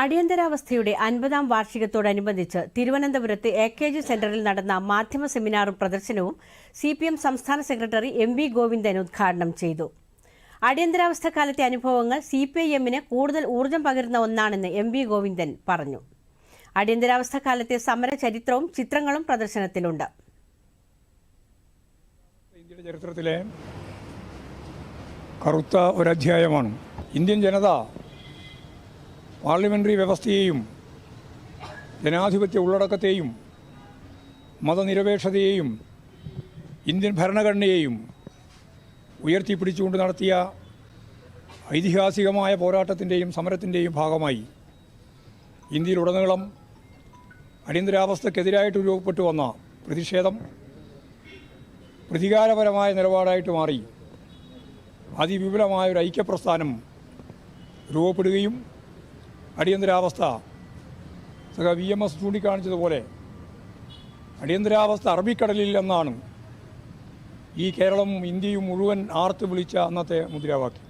അടിയന്തരാവസ്ഥയുടെ അൻപതാം വാർഷികത്തോടനുബന്ധിച്ച് തിരുവനന്തപുരത്ത് എ കെ ജി സെന്ററിൽ നടന്ന മാധ്യമ സെമിനാറും പ്രദർശനവും സി പി എം സംസ്ഥാന സെക്രട്ടറി എം വി ഗോവിന്ദൻ ഉദ്ഘാടനം ചെയ്തു. അടിയന്തരാവസ്ഥ കാലത്തെ അനുഭവങ്ങൾ സി പി ഐ എമ്മിന് കൂടുതൽ ഊർജം പകരുന്ന ഒന്നാണെന്ന് എം വി ഗോവിന്ദൻ പറഞ്ഞു. അടിയന്തരാവസ്ഥ കാലത്തെ സമര ചരിത്രവും ചിത്രങ്ങളും പ്രദർശനത്തിലുണ്ട്. ഇന്ത്യയുടെ ചരിത്രത്തിലെ കറുത്ത ഒരധ്യായമാണ്. ഇന്ത്യൻ ജനത പാർലമെന്ററി വ്യവസ്ഥയെയും ജനാധിപത്യ ഉള്ളടക്കത്തെയും മതനിരപേക്ഷതയെയും ഇന്ത്യൻ ഭരണഘടനയെയും ഉയർത്തിപ്പിടിച്ചുകൊണ്ട് നടത്തിയ ഐതിഹാസികമായ പോരാട്ടത്തിന്റെയും സമരത്തിന്റെയും ഭാഗമായി ഇന്ത്യയിലുടനീളം അടിയന്തരാവസ്ഥക്കെതിരായിട്ട് രൂപപ്പെട്ടു വന്ന പ്രതിഷേധം പ്രതികാരപരമായ നിലപാടായിട്ട് മാറി അതിവിപുലമായ ഒരു ഐക്യപ്രസ്ഥാനം രൂപപ്പെടുകയും അടിയന്തരാവസ്ഥ. സഹ വി എം എസ് ചൂണ്ടിക്കാണിച്ചതുപോലെ അടിയന്തരാവസ്ഥ അറബിക്കടലിൽ എന്നാണ് ഈ കേരളവും ഇന്ത്യയും മുഴുവൻ ആർത്ത് വിളിച്ച അന്നത്തെ മുദ്രാവാക്യം.